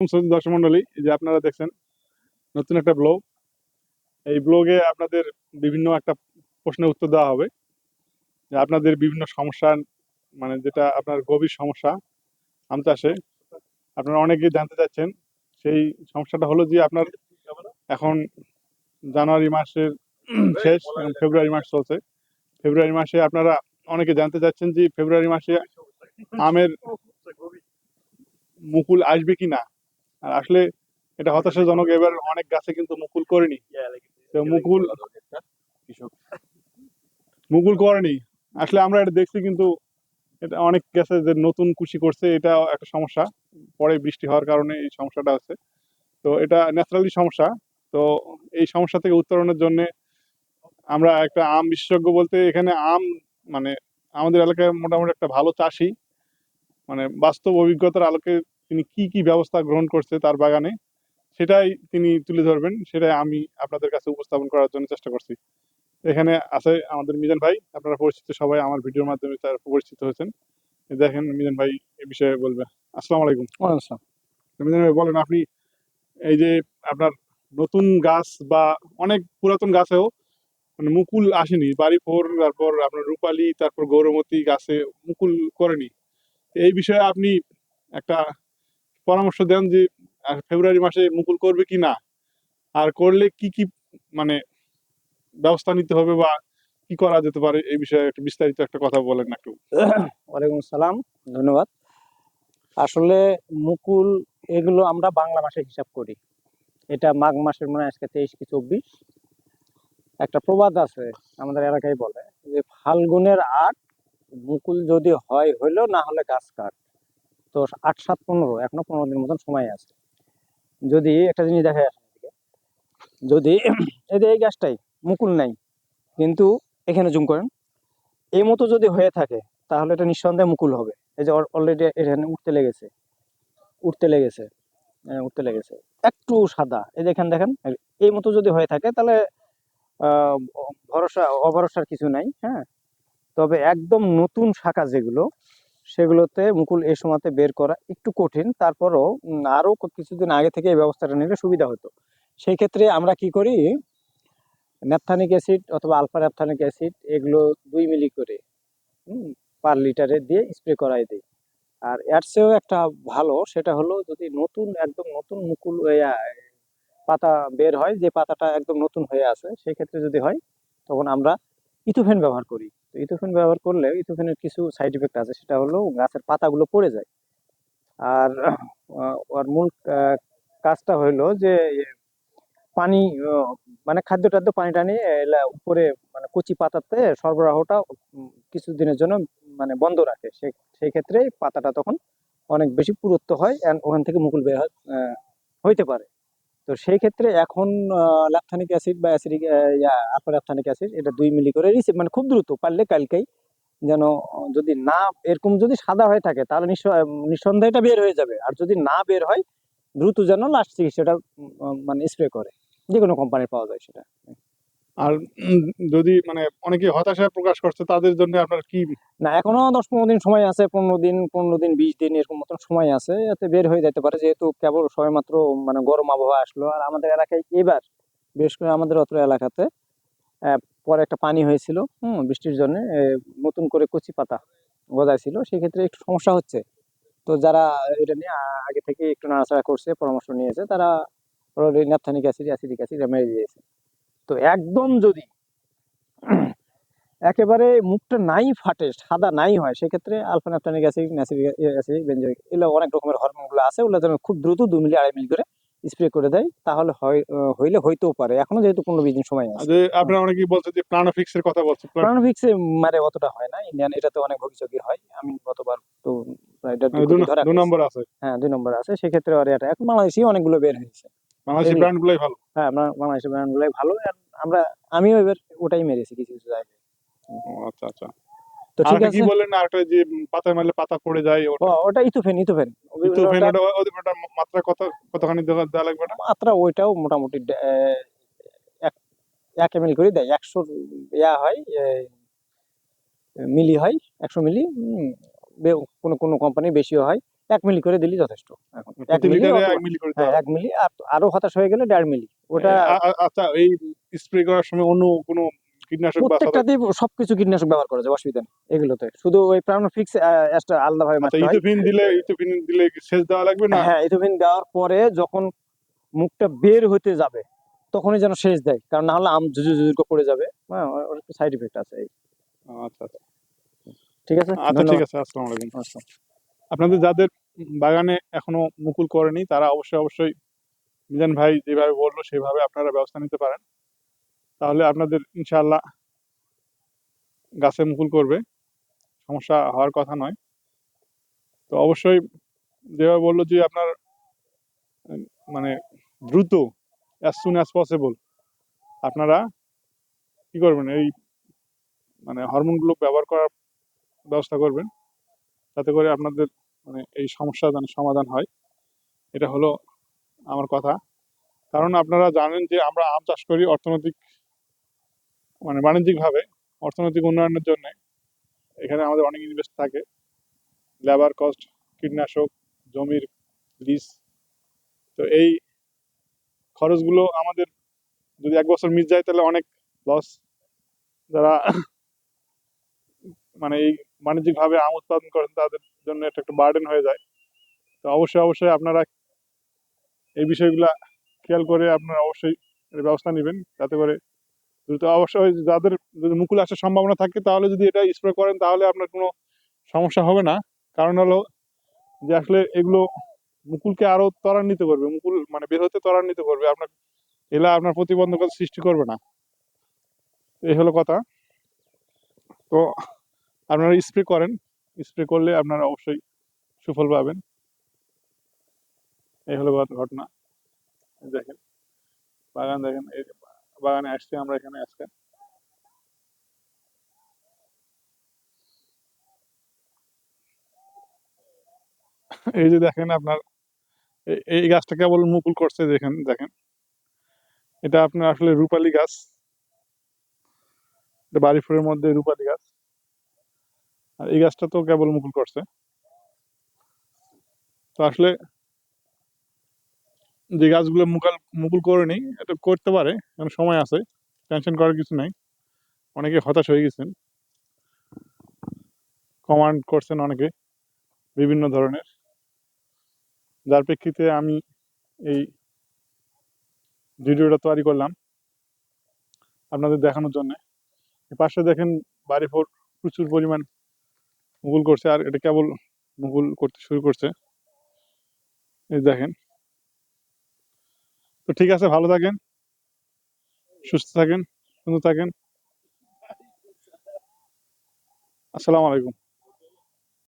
দর্শক মন্ডলী যে আপনারা দেখছেন, নতুন একটা ব্লগ। এই ব্লগে আপনাদের বিভিন্ন একটা প্রশ্নের উত্তর দেওয়া হবে। যে আপনাদের বিভিন্ন সমস্যা মানে যেটা আপনার গভীর সমস্যা আম চাষে আপনারা অনেকেই জানতে চাচ্ছেন, সেই সমস্যাটা হলো যে আপনার এখন জানুয়ারি মাসের শেষ ফেব্রুয়ারি মাস চলছে। ফেব্রুয়ারি মাসে আপনারা অনেকে জানতে চাচ্ছেন যে ফেব্রুয়ারি মাসে আমের মুকুল আসবে কি না আর আসলে এটা হতাশাজনক এবার অনেক গাছে কিন্তু মুকুল করেনি। তো মুকুল মুকুল করেনি। আসলে আমরা এটা দেখছি কিন্তু এটা অনেক গাছে যে নতুন কুশি করছে এটা একটা সমস্যা। পরে বৃষ্টি হওয়ার কারণে এই সমস্যাটা আছে। তো এটা ন্যাচারালি সমস্যা। তো এই সমস্যা থেকে উত্তরণের জন্য আমরা একটা আম বিশেষজ্ঞ বলতে এখানে আম মানে আমাদের এলাকায় মোটামুটি একটা ভালো চাষি। মানে বাস্তব অভিজ্ঞতার আলোকে তিনি কি কি ব্যবস্থা গ্রহণ করছে তার বাগানে সেটাই তিনি তুলে ধরবেন সেটাই আমি আপনাদের কাছে উপস্থাপন করার জন্য চেষ্টা করছি। এখানে আছে আমাদের মিজান ভাই আপনারা পরিচিত সবাই আমার ভিডিওর মাধ্যমে তার পরিচিত হয়েছেন। দেখেন মিজান ভাই এই বিষয়ে বলবে। আসসালামু আলাইকুম। তো মিজান ভাই বলেন আপনি এই যে আপনার নতুন গাছ বা অনেক পুরাতন গাছেও মানে মুকুল আসেনি বাড়ি ফোর তারপর আপনার রূপালী তারপর গৌরমতী গাছে মুকুল করেনি। এই বিষয়ে আপনি একটা পরামর্শ দেন যে ফেব্রুয়ারি মাসে মুকুল করবে কি না? আর করলে কি কি মানে ব্যবস্থা নিতে হবে বা কি করা যেতে পারে? এই বিষয়ে একটু বিস্তারিত একটা কথা বলেন একটু। ওয়ালাইকুম আসসালাম, ধন্যবাদ। আসলে মুকুল এগুলো আমরা বাংলা মাসে হিসাব করি। এটা মাঘ মাসের মনে আজকে তেইশ কি চব্বিশ। একটা প্রবাদ আছে, আমাদের এলাকায় বলে যে, ফাল্গুনের আট, মুকুল যদি হয় হইল, না হলে গাছ কাট। তো আট সাত পনেরো এখনও পনেরো দিন মতন সময় আছে। যদি একটা জিনিস দেখা এদিকে, যদি এই যে এই গাছটাই মুকুল নাই কিন্তু এখানে জুম করেন এই মতো যদি হয়ে থাকে তাহলে এটা নিঃসন্দেহে মুকুল হবে। এই যে অলরেডি এখানে উঠতে লেগেছে উঠতে লেগেছে হ্যাঁ, উঠতে লেগেছে একটু সাদা। এই যে এখানে দেখেন এই মতো যদি হয়ে থাকে তাহলে ভরসা অভরসার কিছু নাই হ্যাঁ। তবে একদম নতুন শাখা যেগুলো সেগুলোতে মুকুল এই সময়তে বের করা একটু কঠিন। তারপরও উম, আরও ক- কিছুদিন আগে থেকে এই ব্যবস্থাটা নিলে সুবিধা হতো। সেই ক্ষেত্রে আমরা কি করি? ন্যাপথানিক অ্যাসিড অথবা আলফা ন্যাপথানিক অ্যাসিড এগুলো দুই মিলি করে পার লিটারে দিয়ে স্প্রে করাই দিই। আর চেয়েও একটা ভালো সেটা হলো যদি নতুন একদম নতুন মুকুল পাতা বের হয় যে পাতাটা একদম নতুন হয়ে আছে সেক্ষেত্রে যদি হয় তখন আমরা ইথোফেন ব্যবহার করি। ইথোফেন ব্যবহার করলে ইথোফেনের কিছু সাইড ইফেক্ট আছে, সেটা হলো গাছের পাতাগুলো পড়ে যায়। আর ওর মূল কাজটা হইল যে পানি মানে খাদ্য টাদ্য পানি টানি উপরে মানে কচি পাতাতে সরবরাহটা কিছুদিনের জন্য মানে বন্ধ রাখে। সেই ক্ষেত্রে পাতাটা তখন অনেক বেশি পুরুত্ব হয় and ওখান থেকে মুকুল বের হইতে পারে। তো সেই ক্ষেত্রে এখন ল্যাপথানিক অ্যাসিড বা অ্যাসিডিক আপার ল্যাপথানিক অ্যাসিড এটা দুই মিলি করে রিসিভ মানে খুব দ্রুত, পারলে কালকেই। যেন, যদি না, এরকম যদি সাদা হয়ে থাকে, তাহলে নিঃস- নিঃসন্দেহে এটা বের হয়ে যাবে। আর যদি না বের হয়, দ্রুত যেন লাস্ট চিকিৎসাটা মানে স্প্রে করে। যে কোনো কোম্পানির পাওয়া যায় সেটা। আর যদি মানে অনেকে হতাশা প্রকাশ করছে, তাদের জন্য আপনার কি না, এখনও দশ পনেরো দিন সময় আছে, পনেরো দিন পনেরো দিন, বিশ দিন এরকম মতন সময় আছে, এতে বের হয়ে যেতে পারে, যেহেতু কেবল সবেমাত্র মানে গরম আবহাওয়া আসলো, আর আমাদের এলাকায় এবার, বিশেষ করে আমাদের অত্র এলাকাতে পরে একটা পানি হয়েছিল, হুম, বৃষ্টির জন্য নতুন করে কচি পাতা গজাইছিল, সেক্ষেত্রে একটু সমস্যা হচ্ছে। তো যারা এটা নিয়ে আগে থেকে একটু নাড়াচাড়া করছে, পরামর্শ নিয়েছে, তারা already naphthenic acid, acidic acid মেরে দিয়েছে। তো একদম যদি একেবারে মুখটা নাই ফাটে সাদা নাই হয় সেক্ষেত্রে alpha acid acidic acid benzoic এগুলো অনেক রকমের হরমোনগুলো আছে ওগুলো যেন খুব দ্রুত দু মিলি আড়াই মিলি করে স্প্রে করে দেয় তাহলে হয় হইলে হইতেও পারে। এখনও যেহেতু পনেরো বিশ দিন সময় আছে। আপনারা অনেকেই বলছে যে প্রাণফিক্সের কথা বলছে প্রাণ- প্রাণভিক্সে মারে অতটা হয় না ইন্ডিয়ান এটাতে অনেক ভোগিচোগী হয় আমি গতবার তো প্রায় দেড় দুই মানে। নম্বর আছে। হ্যাঁ দুই নম্বর আছে সেক্ষেত্রে আর এটা এখন বাংলাদেশি অনেকগুলো বের হয়েছে। বাংলাদেশি এমনি। ব্র্যান্ড গুলাই ভালো। হ্যাঁ ব্র্যান্ডগুলোই ভালো আমরা আমিও এবার ওটাই মেরেছি কিছু কিছু জায়গায়। আচ্ছা আচ্ছা। তো ঠিক আছে কি বললেন না যে মারলে পাতা পড়ে যায় ওটা? ওটা ইথোফেন ইথোফেন মাত্রা কত কতখানি দেওয়া লাগবে না মাত্রা ওইটাও মোটামুটি এক এক এম করে দেয়। একশো ইয়া হয় মিলি হয় একশো মিলি কোনো কোনো কোম্পানি বেশিও হয়। এক মিলি করে দিলি যথেষ্ট। এখন এক মিলি এক মিলি করে হ্যাঁ। এক মিলি আর আরও হতাশ হয়ে গেলে দেড় মিলি। ওটা আচ্ছা এই স্প্রে করার সময় অন্য কোনো কীটনাশক বা সবকিছু কীটনাশক ব্যবহার করা যায় অসুবিধা নেই এগুলোতে। শুধু ওই প্রাণো ফিক্স আলাদা আচ্ছা মারতে হয়। ইথোফিন দিলে ইথোফিন দিলে সেচ দেওয়া লাগবে না? হ্যাঁ ইথোফিন দেওয়ার পরে যখন মুখটা বের হতে যাবে তখনই যেন সেচ দেয়। কারণ না হলে আম পড়ে যাবে। হ্যাঁ ওর একটু সাইড ইফেক্ট আছে এই। আচ্ছা আচ্ছা। ঠিক আছে? আচ্ছা ঠিক আছে আসসালামু আলাইকুম। আপনাদের যাদের বাগানে এখনও মুকুল করেনি, তারা অবশ্যই অবশ্যই মিজান ভাই যেভাবে বলল, সেভাবে আপনারা ব্যবস্থা নিতে পারেন। তাহলে আপনাদের ইনশাল্লাহ গাছে মুকুল করবে। সমস্যা হওয়ার কথা নয়। তো অবশ্যই যেভাবে বলল যে আপনার মানে দ্রুত অ্যাজ সুন অ্যাজ পসিবল আপনারা কি করবেন? এই মানে হরমোনগুলো ব্যবহার করার ব্যবস্থা করবেন। যাতে করে আপনাদের মানে এই সমস্যা যেন সমাধান হয়। এটা হলো আমার কথা। কারণ আপনারা জানেন যে আমরা আম চাষ করি অর্থনৈতিক মানে বাণিজ্যিকভাবে, অর্থনৈতিক উন্নয়নের জন্য। এখানে আমাদের অনেক ইনভেস্ট থাকে। লেবার কস্ট কীটনাশক, জমির লিজ তো এই খরচগুলো আমাদের যদি এক বছর মিস যায় তাহলে অনেক লস যারা মানে এই বাণিজ্যিকভাবে আম উৎপাদন করেন, তাদের জন্য এটা একটা বার্ডেন হয়ে যায়। তো অবশ্যই অবশ্যই আপনারা এই বিষয়গুলা খেয়াল করে আপনারা অবশ্যই ব্যবস্থা নেবেন, যাতে করে দ্রুত, অবশ্যই যাদের যদি মুকুল আসার সম্ভাবনা থাকে, তাহলে যদি এটা স্প্রে করেন, তাহলে আপনার কোনো সমস্যা হবে না। কারণ হলো যে আসলে এগুলো মুকুলকে আরও ত্বরান্বিত করবে, মুকুল মানে বের হতে ত্বরান্বিত করবে, আপনার এলা আপনার প্রতিবন্ধকতা সৃষ্টি করবে না। এই হলো কথা। তো আপনারা স্প্রে করেন স্প্রে করলে আপনারা অবশ্যই সুফল পাবেন। এই হলো ঘট- ঘটনা। দেখেন, বাগান দেখেন, এই বাগানে আসছি আমরা এখানে আজকে। এই যে দেখেন আপনার এই গাছটা কেবল মুকুল করছে দেখেন দেখেন। এটা আপনার আসলে রূপালী গাছ। বাড়ি ফুলের মধ্যে রূপালী গাছ। আর এই গাছটা তো কেবল মুকুল করছে। তো আসলে যে গাছগুলো মুকাল, মুকুল করেনি এটা করতে পারে, কারণ সময় আছে টেনশন করার কিছু নাই। অনেকে হতাশ হয়ে গেছেন। কমান্ড করছেন অনেকে, বিভিন্ন ধরনের। যার প্রেক্ষিতে আমি এই ভিডিওটা তৈরি করলাম আপনাদের দেখানোর জন্য। পাশে দেখেন বাড়ি ফোর প্রচুর পরিমাণ মুকুল করছে আর এটা কেবল মুকুল করতে শুরু করছে। এই দেখেন। তো ঠিক আছে, ভালো থাকেন। সুস্থ থাকেন, সুন্দর থাকেন। আসসালামু আলাইকুম।